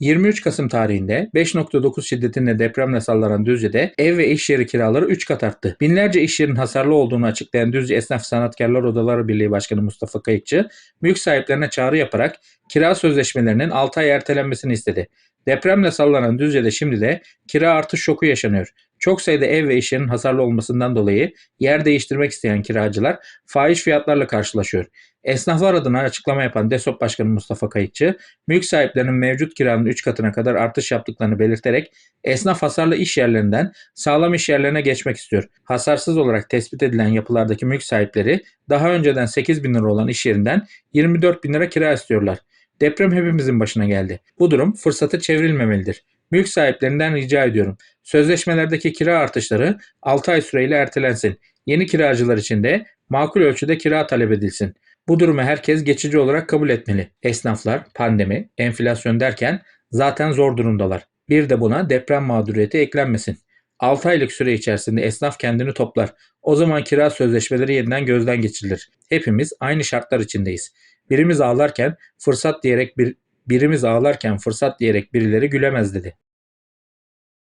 23 Kasım tarihinde 5.9 şiddetinde depremle sallanan Düzce'de ev ve iş yeri kiraları 3 kat arttı. Binlerce iş yerinin hasarlı olduğunu açıklayan Düzce Esnaf Sanatkarlar Odaları Birliği Başkanı Mustafa Kayıkçı, mülk sahiplerine çağrı yaparak kira sözleşmelerinin 6 ay ertelenmesini istedi. Depremle sallanan Düzce'de şimdi de kira artış şoku yaşanıyor. Çok sayıda ev ve iş yerinin hasarlı olmasından dolayı yer değiştirmek isteyen kiracılar fahiş fiyatlarla karşılaşıyor. Esnaflar adına açıklama yapan DESOP Başkanı Mustafa Kayıkçı, mülk sahiplerinin mevcut kiranın 3 katına kadar artış yaptıklarını belirterek esnaf hasarlı iş yerlerinden sağlam iş yerlerine geçmek istiyor. Hasarsız olarak tespit edilen yapılardaki mülk sahipleri daha önceden 8 bin lira olan iş yerinden 24 bin lira kira istiyorlar. Deprem hepimizin başına geldi. Bu durum fırsatı çevrilmemelidir. Mülk sahiplerinden rica ediyorum. Sözleşmelerdeki kira artışları 6 ay süreyle ertelensin. Yeni kiracılar için de makul ölçüde kira talep edilsin. Bu durumu herkes geçici olarak kabul etmeli. Esnaflar, pandemi, enflasyon derken zaten zor durumdalar. Bir de buna deprem mağduriyeti eklenmesin. 6 aylık süre içerisinde esnaf kendini toplar. O zaman kira sözleşmeleri yeniden gözden geçirilir. Hepimiz aynı şartlar içindeyiz. Birimiz ağlarken fırsat diyerek bir birimiz ağlarken fırsat diyerek birileri gülemez dedi.